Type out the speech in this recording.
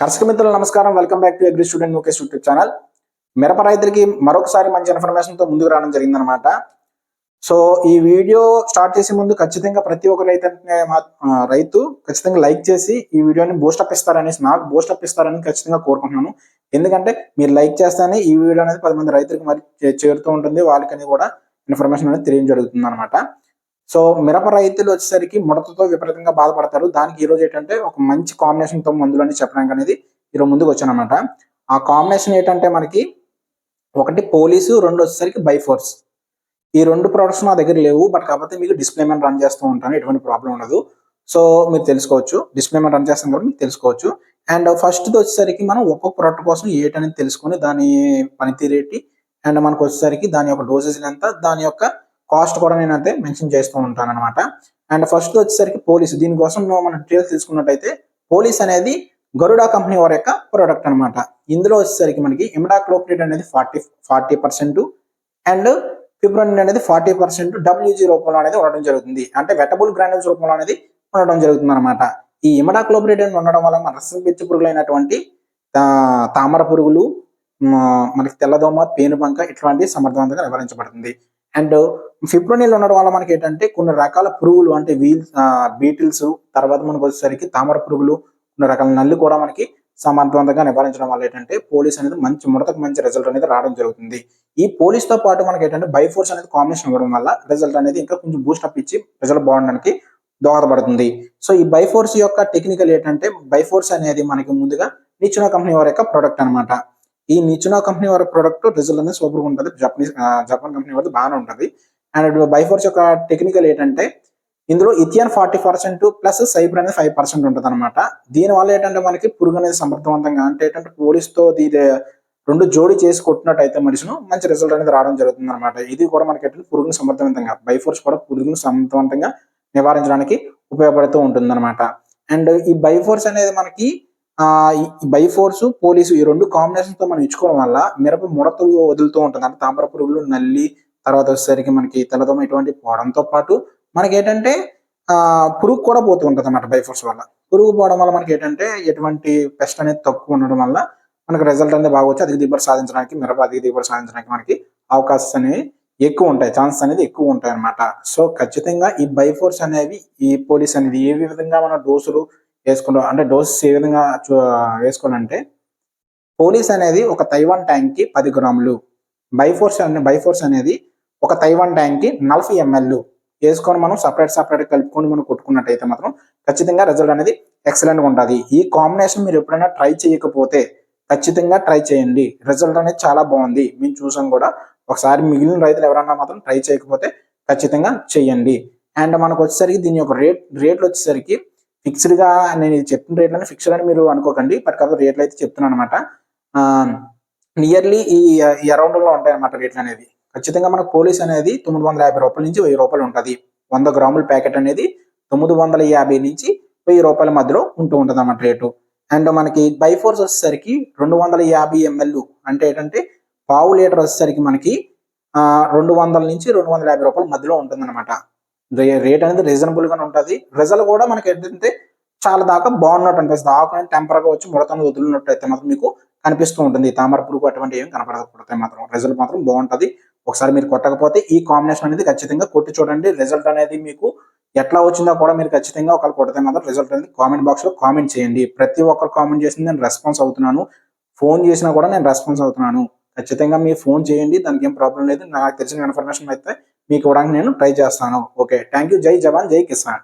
కర్షక మిత్రులు నమస్కారం. Welcome back to agri student Mukesh YouTube channel మిరప రైతులకి మరొకసారి మంచి ఇన్ఫర్మేషన్తో ముందుకు రావడం జరిగిందనమాట. సో ఈ వీడియో స్టార్ట్ చేసే ముందు ఖచ్చితంగా ప్రతి ఒక్క రైతు రైతు ఖచ్చితంగా లైక్ చేసి ఈ వీడియోని బూస్టప్ ఇస్తారనేసి నాకు బూస్టప్ ఇస్తారని ఖచ్చితంగా కోరుకుంటున్నాను. ఎందుకంటే మీరు లైక్ చేస్తేనే ఈ వీడియో అనేది పది మంది రైతులకు మరి చే- చేరుతూ ఉంటుంది. వాళ్ళకని కూడా ఇన్ఫర్మేషన్ అనేది తెలియడం జరుగుతుంది అనమాట సో మిరప రైతులు వచ్చేసరికి ముడతతో విపరీతంగా బాధపడతారు. దానికి ఈరోజు ఏంటంటే ఒక మంచి కాంబినేషన్తో మందులు అని చెప్పడానికి అనేది ఈరోజు ముందుకు వచ్చానమాట. ఆ కాంబినేషన్ ఏంటంటే మనకి ఒకటి పోలీసు రెండు వచ్చేసరికి బైఫోర్స్ ఈ రెండు ప్రొడక్ట్స్ నా దగ్గర లేవు బట్ కాకపోతే మీకు డిస్ప్లే మీద రన్ చేస్తూ ఉంటాను ఎటువంటి ప్రాబ్లం ఉండదు. సో మీరు తెలుసుకోవచ్చు డిస్ప్లే మీద రన్ చేస్తాం కాబట్టి మీకు తెలుసుకోవచ్చు. అండ్ ఫస్ట్ వచ్చేసరికి మనం ఒక్కొక్క ప్రోడక్ట్ కోసం ఏటనేది తెలుసుకొని దాని పనితీరేటి అండ్ మనకు వచ్చేసరికి దాని యొక్క డోసేజ్ ఎంత దాని యొక్క కాస్ట్ కూడా నేను అయితే మెన్షన్ చేస్తూ ఉంటాను అనమాట అండ్ ఫస్ట్ వచ్చేసరికి పోలీస్. దీనికోసం మనం డీటెయిల్స్ తీసుకున్నట్టయితే పోలీస్ అనేది గరుడా కంపెనీ వారి యొక్క ప్రోడక్ట్ అన్నమాట. ఇందులో వచ్చేసరికి మనకి ఇమిడాక్లోప్రిడ్ అనేది ఫార్టీ ఫార్టీ పర్సెంట్ అండ్ ఫిబ్రవరి అనేది ఫార్టీ పర్సెంట్ డబ్ల్యూజీ రూపంలో అనేది ఉండడం జరుగుతుంది. అంటే వెటబుల్ గ్రాన్యూల్స్ రూపంలో అనేది ఉండడం జరుగుతుంది అనమాట ఈ ఇమిడాక్లోప్రిడ్ అని ఉండడం వల్ల మన రసం పిచ్చి పురుగులైనటువంటి తామర పురుగులు మనకి తెల్లదోమ పేనుబంక ఇట్లాంటివి సమర్థవంతంగా నివారించబడుతుంది. అండ్ ఫిబ్రవరిలో ఉండడం వల్ల మనకి ఏంటంటే కొన్ని రకాల పురుగులు అంటే వీల్స్ బీటిల్స్ తర్వాత మనకు వచ్చేసరికి తామర పురుగులు కొన్ని రకాల నల్లి కూడా మనకి సమర్థవంతంగా నివారించడం వల్ల ఏంటంటే పోలీస్ అనేది మంచి ముడతకు మంచి రిజల్ట్ అనేది రావడం జరుగుతుంది. ఈ పోలీస్తో పాటు మనకి ఏంటంటే బైఫోర్స్ అనేది కాంబినేషన్ ఇవ్వడం వల్ల రిజల్ట్ అనేది ఇంకా కొంచెం బూస్ట్ అప్ ఇచ్చి రిజల్ట్ బాగుండడానికి దోహదపడుతుంది. సో ఈ బైఫోర్స్ యొక్క టెక్నికల్ ఏంటంటే బైఫోర్స్ అనేది మనకి ముందుగా నిచ్చిన కంపెనీ వారి యొక్క ప్రోడక్ట్ అన్నమాట. ఈ నిచునా కంపెనీ వారి ప్రోడక్ట్ రిజల్ట్ అనేది సూపర్గా ఉంటుంది. జపనీస్ జపాన్ కంపెనీ వారి బాగానే ఉంటుంది. అండ్ బైఫోర్స్ యొక్క టెక్నికల్ ఏంటంటే ఇందులో ఇథియన్ ఫార్టీ పర్సెంట్ ప్లస్ సైబర్ అనేది ఫైవ్ పర్సెంట్ ఉంటుంది అనమాట దీని వల్ల ఏంటంటే మనకి పురుగు అనేది సమర్థవంతంగా అంటే ఏంటంటే పోలీస్తో ఇది రెండు జోడి చేసి కొట్టినట్టయితే మనిషిను మంచి రిజల్ట్ అనేది రావడం జరుగుతుంది అనమాట ఇది కూడా మనకి ఏంటంటే పురుగును సమర్థవంతంగా బైఫోర్స్ కూడా పురుగుని సమర్థవంతంగా నివారించడానికి ఉపయోగపడుతూ ఉంటుంది అనమాట అండ్ ఈ బైఫోర్స్ అనేది మనకి ఆ ఈ బైఫోర్స్ పోలీసు ఈ రెండు కాంబినేషన్తో మనం ఇచ్చుకోవడం వల్ల మిరప ముడత వదులుతూ ఉంటుంది. అంటే తామర పురుగులు నల్లి తర్వాత వచ్చేసరికి మనకి తెల్లదోమ ఇటువంటి పోవడంతో పాటు మనకి ఏంటంటే ఆ పురుగు కూడా పోతూ ఉంటుంది అన్నమాట బైఫోర్స్ వల్ల. పురుగు పోవడం వల్ల మనకి ఏంటంటే ఎటువంటి పెస్ట్ అనేది తక్కువ ఉండడం వల్ల మనకి రిజల్ట్ అనేది బాగా వచ్చి అధిక దిగుబడి సాధించడానికి మిరప అధిక దిగుబడి సాధించడానికి మనకి అవకాశాలు అనేవి ఎక్కువ ఉంటాయి. ఛాన్సెస్ అనేది ఎక్కువ ఉంటాయి అన్నమాట సో ఖచ్చితంగా ఈ బైఫోర్స్ అనేవి ఈ పోలీస్ అనేది ఏ విధంగా మన డోసులు వేసుకుంటాం. అంటే డోసెస్ ఏ విధంగా చూ- వేసుకోవాలంటే పోలీస్ అనేది ఒక తైవాన్ ట్యాంక్కి పది గ్రాములు. బైఫోర్స్ అనే బైఫోర్స్ అనేది ఒక తైవాన్ ట్యాంక్కి నలభై ఎంఎల్ వేసుకొని మనం సపరేట్ సపరేట్ కలుపుకొని మనం కొట్టుకున్నట్టయితే మాత్రం ఖచ్చితంగా రిజల్ట్ అనేది ఎక్సలెంట్గా ఉంటుంది. ఈ కాంబినేషన్ మీరు ఎప్పుడైనా ట్రై చేయకపోతే ఖచ్చితంగా ట్రై చేయండి. రిజల్ట్ అనేది చాలా బాగుంది. మేము చూసాం కూడా. ఒకసారి మిగిలిన రైతులు ఎవరన్నా మాత్రం ట్రై చేయకపోతే ఖచ్చితంగా చేయండి. అండ్ మనకు వచ్చేసరికి దీని యొక్క రేట్ రేట్లు వచ్చేసరికి ఫిక్స్డ్గా నేను ఇది చెప్పిన రేట్లని ఫిక్స్డ్ అని మీరు అనుకోకండి బట్ రేట్లు అయితే చెప్తున్నాను అనమాట. నియర్లీ ఈ అరౌండ్లో ఉంటాయి అనమాట రేట్లు అనేది. ఖచ్చితంగా మనకు పోలీస్ అనేది తొమ్మిది వందల యాభై రూపాయల నుంచి వెయ్యి రూపాయలు ఉంటుంది. వంద గ్రాముల ప్యాకెట్ అనేది తొమ్మిది వందల యాభై నుంచి వెయ్యి రూపాయల మధ్యలో ఉంటూ ఉంటుంది అన్నమాట రేటు అండ్ మనకి బై ఫోర్స్ వచ్చేసరికి రెండు వందల యాభై ఎంఎల్ అంటే ఏంటంటే పావు లీటర్ వచ్చేసరికి మనకి రెండు వందల నుంచి రెండు వందల యాభై రూపాయల మధ్యలో ఉంటుంది అనమాట రేట్ అనేది రీజనబుల్ గానే ఉంటుంది. రిజల్ట్ కూడా మనకి ఏంటంటే చాలా దాకా బాగున్నట్టు అనిపిస్తుంది. ఆకు టెంపర్గా వచ్చి ముడతను వదిలినట్టు అయితే మాత్రం మీకు కనిపిస్తూ ఉంటుంది. తామర పురుగు అటువంటి ఏం కనపడకపోతే మాత్రం రిజల్ట్ మాత్రం బాగుంటుంది. ఒకసారి మీరు కొట్టకపోతే ఈ కాంబినేషన్ అనేది ఖచ్చితంగా కొట్టి చూడండి. రిజల్ట్ అనేది మీకు ఎట్లా వచ్చిందో కూడా మీరు ఖచ్చితంగా ఒకరు కొడితే మాత్రం రిజల్ట్ అనేది కామెంట్ బాక్స్లో కామెంట్ చేయండి. ప్రతి ఒక్కరు కామెంట్ చేసింది నేను రెస్పాన్స్ అవుతున్నాను. ఫోన్ చేసినా కూడా నేను రెస్పాన్స్ అవుతున్నాను. ఖచ్చితంగా మీరు ఫోన్ చేయండి. దానికి ఏం ప్రాబ్లం లేదు. నాకు తెలిసిన ఇన్ఫర్మేషన్ అయితే మీకు ఇవ్వడానికి నేను ట్రై చేస్తాను. ఓకే థ్యాంక్ యూ జై జవాన్ జై కిసాన్.